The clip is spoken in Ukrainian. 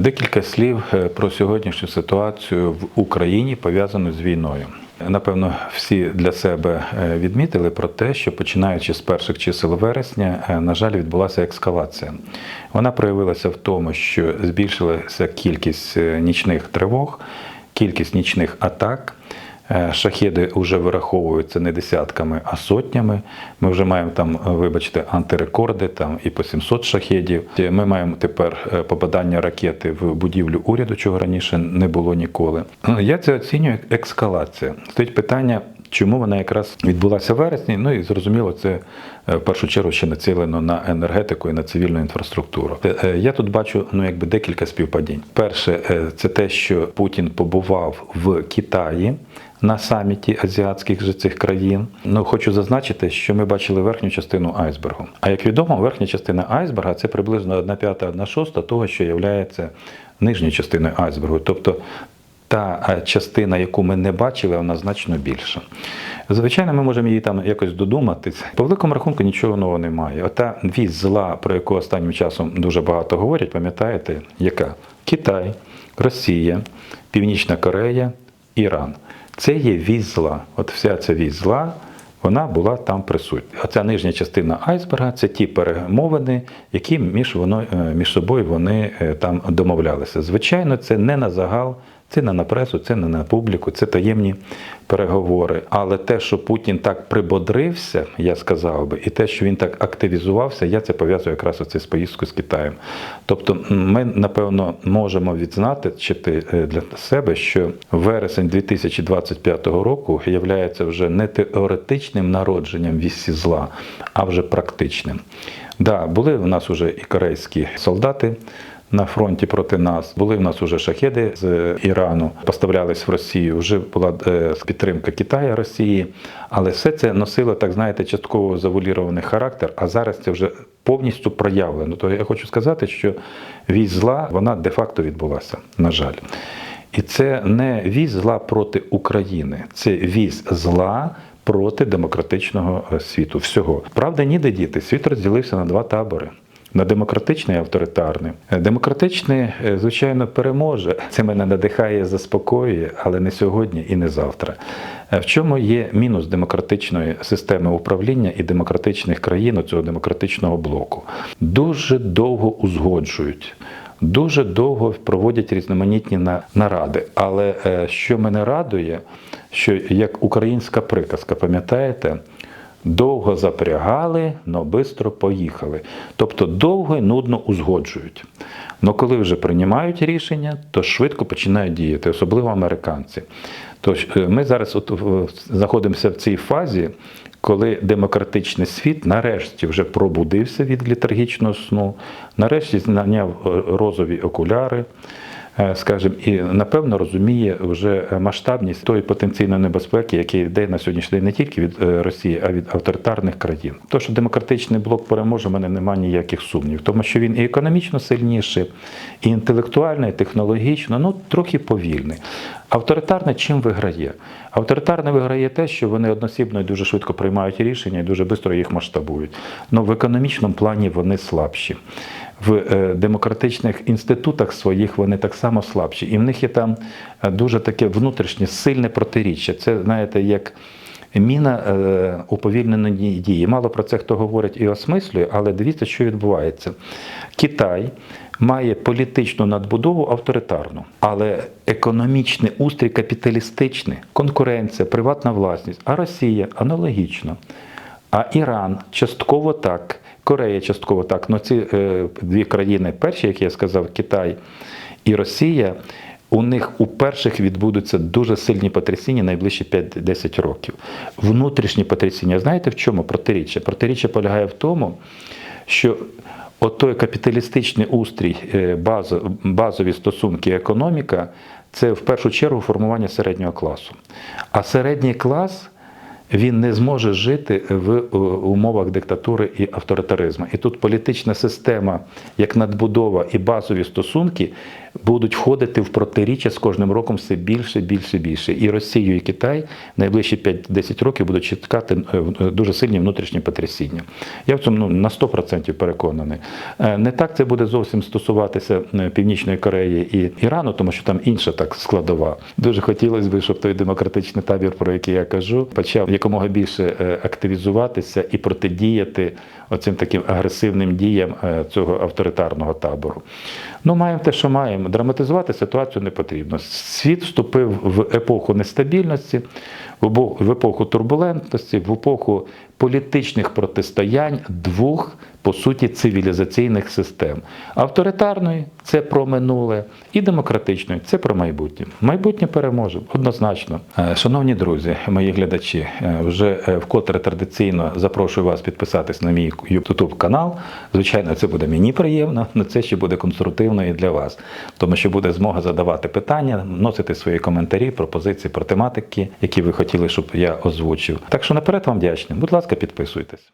Декілька слів е, про сьогоднішню ситуацію в Україні пов'язану з війною. Напевно, всі для себе е, відмітили про те, що починаючи з перших чисел вересня, е, на жаль, відбулася ескалація. Вона проявилася в тому, що збільшилася кількість нічних тривог, кількість нічних атак. Е, Шахеди вже вираховуються не десятками, а сотнями. Ми вже маємо там, е, вибачте, антирекорди там і по 700 шахедів. Е, Ми маємо тепер попадання ракети в будівлю уряду, чого раніше не було ніколи. Ну, Я це оцінюю як ескалація. Стоїть питання. Чому вона якраз відбулася в вересні? Ну і зрозуміло, це в першу чергу ще націлено на енергетику і на цивільну інфраструктуру. Я тут бачу ну якби декілька співпадінь. Перше, це те, що Путін побував в Китаї на саміті азіатських же цих країн. Ну хочу зазначити, що ми бачили верхню частину айсбергу. А як відомо, верхня частина айсберга це приблизно 1 п'ята, 1 шоста того, що є нижньою частиною айсбергу. Тобто та е, частина, яку ми не бачили, вона значно більша. Звичайно, ми можемо її там якось додуматись. По великому рахунку нічого нового немає. Ота вісь зла, про яку останнім часом дуже багато говорять, пам'ятаєте, яка? Китай, Росія, Північна Корея, Іран. Це є візла, зла. От вся ця візла, зла. Вона була там присутня. Оця нижня частина айсберга це ті перемовини, які між воно е, між собою вони е, там домовлялися. Звичайно, це не на загал, це не на пресу, це не на публіку, це таємні переговори. Але те, що Путін так прибодрився, я сказав би, і те, що він так активізувався, я це пов'язую якраз оце з поїздкою з Китаєм. Тобто, ми напевно можемо відзначити е, для себе, що вересень 2025 року є вже не теоретичним народженням вісі зла, а вже практичним. Да, були в нас вже і корейські солдати на фронті проти нас. Були в нас уже шахеди з Ірану, поставлялись в Росію. Вже була е, підтримка Китаю Росії, але все це носило, так знаєте, частково завулірований характер. А зараз це вже повністю проявлено. То я хочу сказати, що вісь зла вона де-факто відбулася, на жаль. І це не вісь зла проти України, це вісь зла. Проти демократичного світу всього правда, ніде діти. Світ розділився на два табори. На демократичний авторитарний. Демократичний, е, звичайно, переможе. Це мене надихає, заспокоює, але не сьогодні і не завтра. Е, В чому є мінус демократичної системи управління і демократичних країн цього демократичного блоку? Дуже довго узгоджують. Дуже довго проводять різноманітні наради. Але е, що мене радує, що як українська приказка, пам'ятаєте, довго запрягали, но бистро поїхали. Тобто довго і нудно узгоджують. Но коли вже приймають рішення, то швидко починають діяти, особливо американці. Тож е, ми зараз от знаходимося в цій фазі, коли демократичний світ нарешті вже пробудився від літаргічного сну, нарешті зняв е, розові окуляри. Е, Скажімо, і напевно розуміє вже масштабність тої потенційної небезпеки, яка йде на сьогоднішній день не тільки від е, Росії, а від авторитарних країн. То, що демократичний блок переможе, в мене немає ніяких сумнів, тому що він і економічно сильніший, і інтелектуально, і технологічно, ну трохи повільний. Авторитарне чим виграє? Авторитарне виграє те, що вони односібно і дуже швидко приймають рішення і дуже швидко їх масштабують. Но в економічному плані вони слабші. В е, демократичних інститутах своїх вони так само слабші. І в них є там е, дуже таке внутрішнє сильне протиріччя. Це, знаєте, як міна е, уповільненої дії. Мало про це хто говорить і осмислює, але дивіться, що відбувається. Китай має політичну надбудову авторитарну, але економічний устрій капіталістичний, конкуренція, приватна власність, а Росія аналогічно. А Іран частково так, Корея частково так. Ну ці е, дві країни, перші, як я сказав, Китай і Росія, у них у перших відбудуться дуже сильні потрясіння найближчі 5-10 років. Внутрішні потрясіння, знаєте в чому протиріччя? Протиріччя полягає в тому, що отой капіталістичний устрій, е, базо- базові стосунки, економіка це в першу чергу формування середнього класу. А середній клас він не зможе жити в е, умовах диктатури і авторитаризму. І тут політична система, як надбудова і базові стосунки будуть входити в протиріччя з кожним роком все більше, більше, більше. І Росію, і Китай найближчі 5-10 років будуть чекати е, е, дуже сильні внутрішні потрясіння. Я в цьому ну, на 100% переконаний. Не так це буде зовсім стосуватися Північної Кореї і Ірану, тому що там інша так складова. Дуже хотілося б, щоб той демократичний табір, про який я кажу, почав якомога більше е, активізуватися і протидіяти оцим таким агресивним діям е, цього авторитарного табору. Ну, маємо те, що маємо. Драматизувати ситуацію не потрібно. Світ вступив в епоху нестабільності, в епоху турбулентності, в епоху політичних протистоянь двох, по суті, цивілізаційних систем. Авторитарної це про минуле, і демократичної це про майбутнє. Майбутнє переможе однозначно. Е, Шановні друзі, мої глядачі, е, вже е, вкотре традиційно запрошую вас підписатись на мій YouTube канал. Звичайно, це буде мені приємно, але це ще буде конструктивно і для вас, тому що буде змога задавати питання, вносити свої коментарі, пропозиції про тематики, які ви хотіли, щоб я озвучив. Так що наперед вам вдячний. Будь ласка, підписуйтесь.